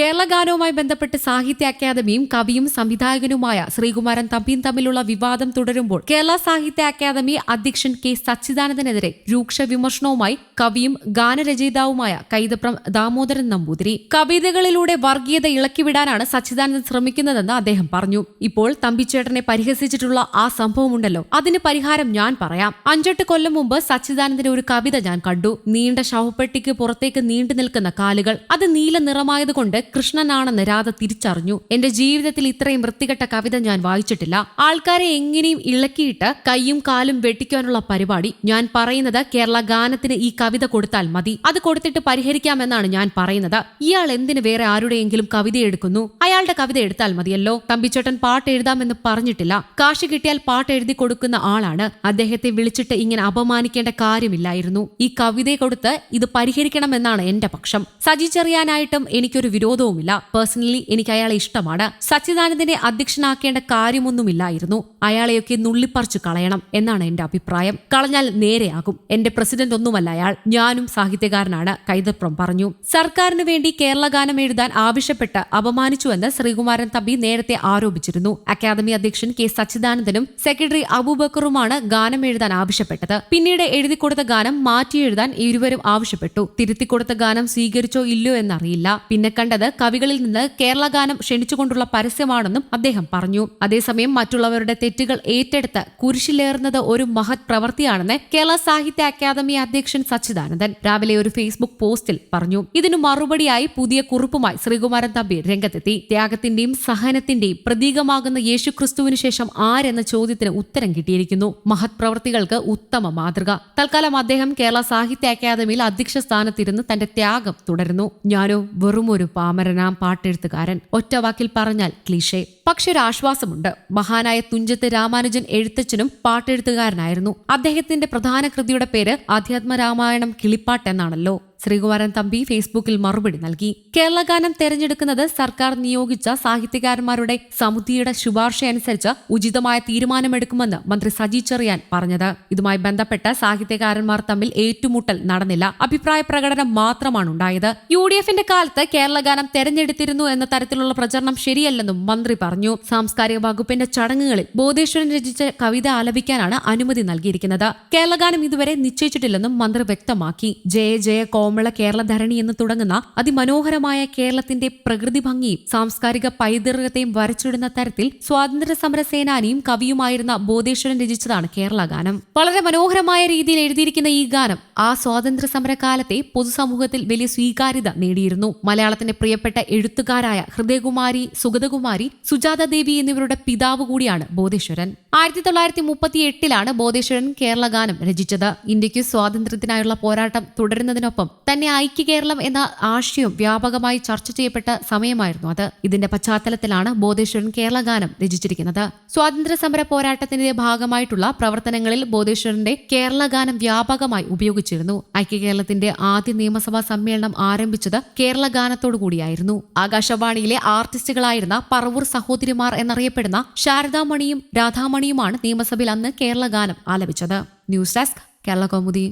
കേരള ഗാനവുമായി ബന്ധപ്പെട്ട് സാഹിത്യ അക്കാദമിയും കവിയും സംവിധായകനുമായ ശ്രീകുമാരൻ തമ്പിയും തമ്മിലുള്ള വിവാദം തുടരുമ്പോൾ കേരള സാഹിത്യ അക്കാദമി അധ്യക്ഷൻ കെ സച്ചിദാനന്ദനെതിരെ രൂക്ഷ വിമർശനവുമായി കവിയും ഗാനരചയിതാവുമായ കൈതപ്രം ദാമോദരൻ നമ്പൂതിരി. കവിതകളിലൂടെ വർഗീയത ഇളക്കിവിടാനാണ് സച്ചിദാനന്ദൻ ശ്രമിക്കുന്നതെന്ന് അദ്ദേഹം പറഞ്ഞു. ഇപ്പോൾ തമ്പിച്ചേട്ടനെ പരിഹസിച്ചിട്ടുള്ള ആ സംഭവമുണ്ടല്ലോ. അതിന് പരിഹാരം ഞാൻ പറയാം. അഞ്ചെട്ട് കൊല്ലം മുമ്പ് സച്ചിദാനന്ദന്റെ ഒരു കവിത ഞാൻ കണ്ടു. നീണ്ട ശവപ്പെട്ടിക്ക് പുറത്തേക്ക് നീണ്ടു നിൽക്കുന്ന കാലുകൾ. അത് നീല നിറമായതുകൊണ്ട് കൃഷ്ണനാണെന്ന് രാധ തിരിച്ചറിഞ്ഞു. എന്റെ ജീവിതത്തിൽ ഇത്രയും വൃത്തികെട്ട കവിത ഞാൻ വായിച്ചിട്ടില്ല. ആൾക്കാരെ എങ്ങനെയും ഇളക്കിയിട്ട് കൈയും കാലും വെട്ടിക്കാനുള്ള പരിപാടി ഞാൻ പറയുന്നത് കേരള ഗാനത്തിന് ഈ കവിത കൊടുത്താൽ മതി. അത് കൊടുത്തിട്ട് പരിഹരിക്കാമെന്നാണ് ഞാൻ പറയുന്നത്. ഇയാൾ എന്തിന് വേറെ ആരുടെയെങ്കിലും കവിത എടുക്കുന്നു? അയാളുടെ കവിത എടുത്താൽ മതിയല്ലോ. തമ്പിച്ചേട്ടൻ പാട്ട് എഴുതാമെന്ന് പറഞ്ഞിട്ടില്ല. കാശ് കിട്ടിയാൽ പാട്ട് എഴുതി കൊടുക്കുന്ന ആളാണ്. അദ്ദേഹത്തെ വിളിച്ചിട്ട് ഇങ്ങനെ അപമാനിക്കേണ്ട കാര്യമില്ലായിരുന്നു. ഈ കവിതയെ കൊടുത്ത് ഇത് പരിഹരിക്കണമെന്നാണ് എന്റെ പക്ഷം. സജി ചെറിയാനായിട്ടും എനിക്കൊരു വിരോധവുമില്ല പേഴ്സണലി എനിക്ക് അയാളെ ഇഷ്ടമാണ്. സച്ചിദാനന്ദനെ അധ്യക്ഷനാക്കേണ്ട കാര്യമൊന്നുമില്ലായിരുന്നു. അയാളെയൊക്കെ നുള്ളിപ്പറിച്ചു കളയണം എന്നാണ് എന്റെ അഭിപ്രായം. കളഞ്ഞാൽ നേരെയാകും. എന്റെ പ്രസിഡന്റ് ഒന്നുമല്ല അയാൾ. ഞാനും സാഹിത്യകാരനാണ് കൈതപ്രം പറഞ്ഞു. സർക്കാരിന് വേണ്ടി കേരള ഗാനം എഴുതാൻ ആവശ്യപ്പെട്ട് അപമാനിച്ചുവെന്ന് ശ്രീകുമാരൻ തമ്പി നേരത്തെ ആരോപിച്ചിരുന്നു. അക്കാദമി അധ്യക്ഷൻ കെ സച്ചിദാനന്ദനും സെക്രട്ടറി അബൂബക്കറുമാണ് ഗാനം എഴുതാൻ ആവശ്യപ്പെട്ടത്. പിന്നീട് എഴുതി കൊടുത്ത ഗാനം മാറ്റി എഴുതാൻ ഇരുവരും ആവശ്യപ്പെട്ടു. തിരുത്തിക്കൊടുത്ത ഗാനം സ്വീകരിച്ചോ ഇല്ലയോ എന്നറിയില്ല. പിന്നെ കണ്ടത് കവികളിൽ നിന്ന് കേരള ഗാനം ക്ഷണിച്ചുകൊണ്ടുള്ള പരസ്യമാണെന്നും അദ്ദേഹം പറഞ്ഞു. അതേസമയം മറ്റുള്ളവരുടെ തെറ്റുകൾ ഏറ്റെടുത്ത് കുരിശിലേറുന്നത് ഒരു മഹത് പ്രവൃത്തിയാണെന്ന് കേരള സാഹിത്യ അക്കാദമി അധ്യക്ഷൻ സച്ചിദാനന്ദൻ രാവിലെ ഒരു ഫേസ്ബുക്ക് പോസ്റ്റിൽ പറഞ്ഞു. ഇതിനു മറുപടിയായി പുതിയ കുറിപ്പുമായി ശ്രീകുമാരൻ തമ്പി രംഗത്തെത്തി. ത്യാഗത്തിന്റെയും സഹനത്തിന്റെയും പ്രതീകമാകുന്ന യേശുക്രിസ്തുവിനു ശേഷം ആരെന്ന ചോദ്യത്തിന് ഉത്തരം കിട്ടിയിരിക്കുന്നു. മഹത് പ്രവൃത്തികൾക്ക് ഉത്തമ മാതൃക. തൽക്കാലം അദ്ദേഹം കേരള സാഹിത്യ അക്കാദമിയിൽ അധ്യക്ഷ സ്ഥാനത്തിരുന്ന് തന്റെ ത്യാഗം തുടരുന്നു. ഞാനോ വെറുമൊരു പാമരനാം പാട്ടെഴുത്തുകാരൻ. ഒറ്റവാക്കിൽ പറഞ്ഞാൽ ക്ലീഷേ. പക്ഷെ ഒരു ആശ്വാസമുണ്ട്. മഹാനായ തുഞ്ചത്ത് രാമാനുജൻ എഴുത്തച്ഛനും പാട്ടെഴുത്തുകാരനായിരുന്നു. അദ്ദേഹത്തിന്റെ പ്രധാന കൃതിയുടെ പേര് അധ്യാത്മ രാമായണം കിളിപ്പാട്ട് എന്നാണല്ലോ ശ്രീകുമാരൻ തമ്പി ഫേസ്ബുക്കിൽ മറുപടി നൽകി. കേരളഗാനം തെരഞ്ഞെടുക്കുന്നത് സർക്കാർ നിയോഗിച്ച സാഹിത്യകാരന്മാരുടെ സമിതിയുടെ ശുപാർശ അനുസരിച്ച് ഉചിതമായ തീരുമാനമെടുക്കുമെന്ന് മന്ത്രി സജി ചെറിയാൻ പറഞ്ഞത്. ഇതുമായി ബന്ധപ്പെട്ട് സാഹിത്യകാരന്മാർ തമ്മിൽ ഏറ്റുമുട്ടൽ നടന്നില്ല. അഭിപ്രായ പ്രകടനം മാത്രമാണ് ഉണ്ടായത്. യു ഡി എഫിന്റെ കാലത്ത് കേരള ഗാനം തെരഞ്ഞെടുത്തിരുന്നു എന്ന തരത്തിലുള്ള പ്രചരണം ശരിയല്ലെന്നും മന്ത്രി പറഞ്ഞു. സാംസ്കാരിക വകുപ്പിന്റെ ചടങ്ങുകളിൽ ബോധേശ്വരൻ രചിച്ച കവിത ആലപിക്കാനാണ് അനുമതി നൽകിയിരിക്കുന്നത്. കേരളഗാനം ഇതുവരെ നിശ്ചയിച്ചിട്ടില്ലെന്നും മന്ത്രി വ്യക്തമാക്കി. ജയ ജയ കോമള കേരള ധരണി എന്ന് തുടങ്ങുന്ന അതിമനോഹരമായ കേരളത്തിന്റെ പ്രകൃതി ഭംഗിയും സാംസ്കാരിക പൈതൃകത്തെയും വരച്ചിടുന്ന തരത്തിൽ സ്വാതന്ത്ര്യ സമര സേനാനിയും കവിയുമായിരുന്ന ബോധേശ്വരൻ രചിച്ചതാണ് കേരള ഗാനം. വളരെ മനോഹരമായ രീതിയിൽ എഴുതിയിരിക്കുന്ന ഈ ഗാനം ആ സ്വാതന്ത്ര്യ സമര കാലത്തെ പൊതുസമൂഹത്തിൽ വലിയ സ്വീകാര്യത നേടിയിരുന്നു. മലയാളത്തിന്റെ പ്രിയപ്പെട്ട എഴുത്തുകാരായ ഹൃദയകുമാരി സുഗതകുമാരി സുജാത ദേവി എന്നിവരുടെ പിതാവ് കൂടിയാണ് ബോധേശ്വരൻ. ആയിരത്തി തൊള്ളായിരത്തി മുപ്പത്തി എട്ടിലാണ് ബോധേശ്വരൻ കേരള ഗാനം രചിച്ചത്. ഇന്ത്യയ്ക്ക് സ്വാതന്ത്ര്യത്തിനായുള്ള പോരാട്ടം തുടരുന്നതിനൊപ്പം തന്നെ ഐക്യ കേരളം എന്ന ആശയം വ്യാപകമായി ചർച്ച ചെയ്യപ്പെട്ട സമയമായിരുന്നു അത്. ഇതിന്റെ പശ്ചാത്തലത്തിലാണ് ബോധേശ്വരൻ കേരള ഗാനം രചിച്ചിരിക്കുന്നത്. സ്വാതന്ത്ര്യ സമര പോരാട്ടത്തിന്റെ ഭാഗമായിട്ടുള്ള പ്രവർത്തനങ്ങളിൽ ബോധേശ്വരന്റെ കേരള ഗാനം വ്യാപകമായി ഉപയോഗിച്ചിരുന്നു. ഐക്യ കേരളത്തിന്റെ ആദ്യ നിയമസഭാ സമ്മേളനം ആരംഭിച്ചത് കേരള ഗാനത്തോടു കൂടിയായിരുന്നു. ആകാശവാണിയിലെ ആർട്ടിസ്റ്റുകളായിരുന്ന പറവൂർ സഹോദരിമാർ എന്നറിയപ്പെടുന്ന ശാരദാമണിയും രാധാമണിയുമാണ് നിയമസഭയിൽ അന്ന് കേരള ഗാനം ആലപിച്ചത്. News desk Kerala Kaumudi.